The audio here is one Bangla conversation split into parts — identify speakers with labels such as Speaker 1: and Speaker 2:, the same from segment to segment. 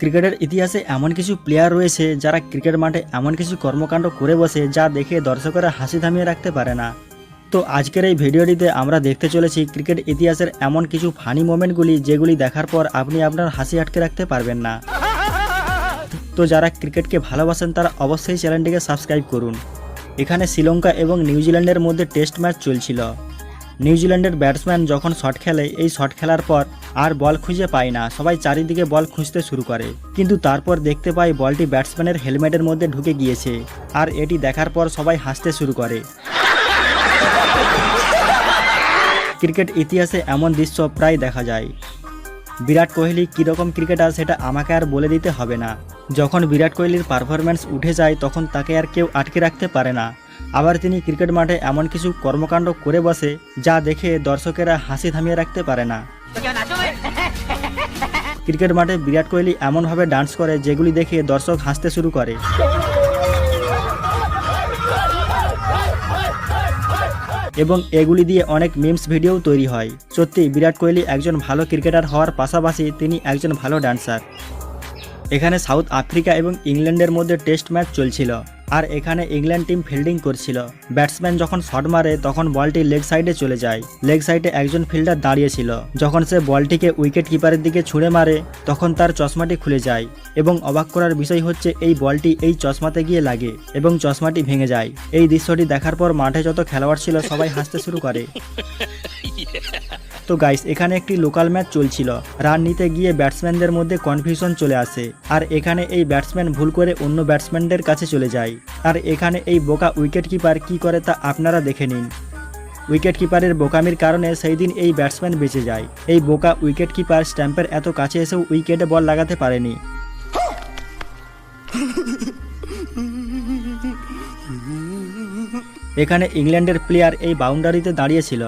Speaker 1: ক্রিকেটের ইতিহাসে এমন কিছু প্লেয়ার রয়েছে যারা ক্রিকেট মাঠে এমন কিছু কর্মকাণ্ড করে বসে যা দেখে দর্শকরা হাসি থামিয়ে রাখতে পারে না। তো আজকের এই ভিডিওটিতে আমরা দেখতে চলেছি ক্রিকেট ইতিহাসের এমন কিছু ফানি মোমেন্টগুলি যেগুলি দেখার পর আপনি আপনার হাসি আটকে রাখতে পারবেন না। তো যারা ক্রিকেটকে ভালোবাসেন তারা অবশ্যই চ্যানেলটিকে সাবস্ক্রাইব করুন। এখানে শ্রীলঙ্কা এবং নিউজিল্যান্ডের মধ্যে টেস্ট ম্যাচ চলছিল। নিউজিল্যান্ডের ব্যাটসম্যান যখন শট খেলে, এই শট খেলার পর আর বল খুঁজে পায় না। সবাই চারিদিকে বল খুঁজতে শুরু করে। কিন্তু তারপর দেখতে পায় বলটি ব্যাটসম্যানের হেলমেটের মধ্যে ঢুকে গিয়েছে। আর এটি দেখার পর সবাই হাসতে শুরু করে। ক্রিকেট ইতিহাসে এমন দৃশ্য প্রায় দেখা যায়। বিরাট কোহলি কীরকম ক্রিকেটার সেটা আমাকে আর বলে দিতে হবে না। যখন বিরাট কোহলির পারফরম্যান্স উঠে যায়, তখন তাকে আর কেউ আটকে রাখতে পারে না। আবার তিনি ক্রিকেট মাঠে এমন কিছু কর্মকাণ্ড করে বসে যা দেখে দর্শকেরা হাসি থামিয়ে রাখতে পারে না। ক্রিকেট মাঠে বিরাট কোহলি এমনভাবে ডান্স করে যেগুলি দেখে দর্শক হাসতে শুরু করে। এবং এগুলি দিয়ে অনেক মিমস ভিডিও তৈরি হয়। সত্যি বিরাট কোহলি একজন ভালো ক্রিকেটার হওয়ার পাশাপাশি তিনি একজন ভালো ডান্সার। এখানে সাউথ আফ্রিকা এবং ইংল্যান্ডের মধ্যে টেস্ট ম্যাচ চলছিল। আর এখানে ইংল্যান্ড টিম ফিল্ডিং করছিল। ব্যাটসম্যান যখন শট মারে, তখন বলটি লেগ সাইডে চলে যায়। লেগ সাইডে একজন ফিল্ডার দাঁড়িয়েছিল যখন সে বলটিকে উইকেট কিপারের দিকে ছুঁড়ে মারে, তখন তার চশমাটি খুলে যায় এবং অবাক করার বিষয় হচ্ছে, এই বলটি এই চশমাতে গিয়ে লাগে এবং চশমাটি ভেঙে যায়। এই দৃশ্যটি দেখার পর মাঠে যত খেলোয়াড় ছিল, সবাই হাসতে শুরু করে। তো গাইস এখানে একটি লোকাল ম্যাচ চলছিল। রান নিতে গিয়ে ব্যাটসম্যানদের মধ্যে কনফিউশন চলে আসে। আর এখানে এই ব্যাটসম্যান ভুল করে অন্য ব্যাটসম্যানদের কাছে চলে যায়। আর এখানে এই বোকা উইকেট কিপার কী করে তা আপনারা দেখে নিন। উইকেট কিপারের বোকামির কারণে সেই দিন এই ব্যাটসম্যান বেঁচে যায়। এই বোকা উইকেট কিপার স্ট্যাম্পের এত কাছে এসেও উইকেটে বল লাগাতে পারেনি। এখানে ইংল্যান্ডের প্লেয়ার এই বাউন্ডারিতে দাঁড়িয়েছিল।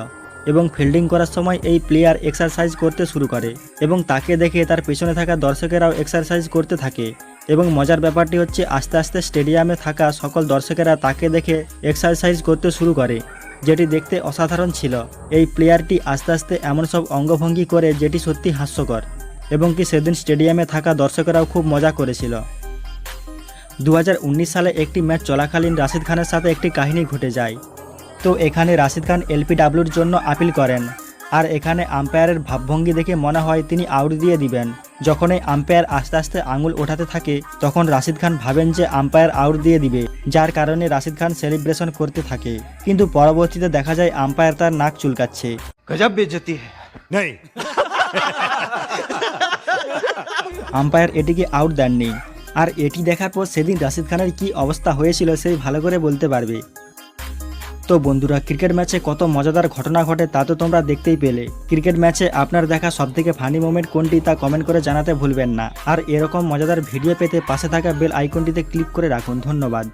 Speaker 1: এবং ফিল্ডিং করার সময় এই প্লেয়ার এক্সারসাইজ করতে শুরু করে এবং তাকে দেখে তার পেছনে থাকা দর্শকেরাও এক্সারসাইজ করতে থাকে এবং মজার ব্যাপারটি হচ্ছে আস্তে আস্তে স্টেডিয়ামে থাকা সকল দর্শকেরা তাকে দেখে এক্সারসাইজ করতে শুরু করে, যেটি দেখতে অসাধারণ ছিল। এই প্লেয়ারটি আস্তে আস্তে এমন সব অঙ্গভঙ্গি করে যেটি সত্যি হাস্যকর এবং কি সেদিন স্টেডিয়ামে থাকা দর্শকেরাও খুব মজা করেছিল। দু হাজার উনিশ সালে একটি ম্যাচ চলাকালীন রাশিদ খানের সাথে একটি কাহিনী ঘটে যায়। তো এখানে রাশিদ খান এলপিডাব্লুর জন্য আপিল করেন। আর এখানে আম্পায়ারের ভাবভঙ্গি দেখে মনে হয় তিনি আউট দিয়ে দিবেন। যখন এই আম্পায়ার আস্তে আস্তে আঙুল ওঠাতে থাকে তখন রাশিদ খান ভাবেন যে আম্পায়ার আউট দিয়ে দিবে যার কারণে রাশিদ খান সেলিব্রেশন করতে থাকে। কিন্তু পরবর্তীতে দেখা যায় আম্পায়ার তার নাক চুলকাচ্ছে।
Speaker 2: গজব
Speaker 3: বেজতি
Speaker 1: আম্পায়ার এটিকে আউট দেননি। আর এটি দেখার পর সেদিন রাশিদ খানের কি অবস্থা হয়েছিল সেই ভালো করে বলতে পারবে। তো বন্ধুরা, ক্রিকেট ম্যাচে কত মজাদার ঘটনা ঘটে তা তো তোমরা দেখতেই পেলে। ক্রিকেট ম্যাচে আপনার দেখা সবথেকে ফানি মোমেন্ট কোনটি তা কমেন্ট করে জানাতে ভুলবেন না। আর এরকম মজাদার ভিডিও পেতে পাশে থাকা বেল আইকনটিতে ক্লিক করে রাখুন। ধন্যবাদ।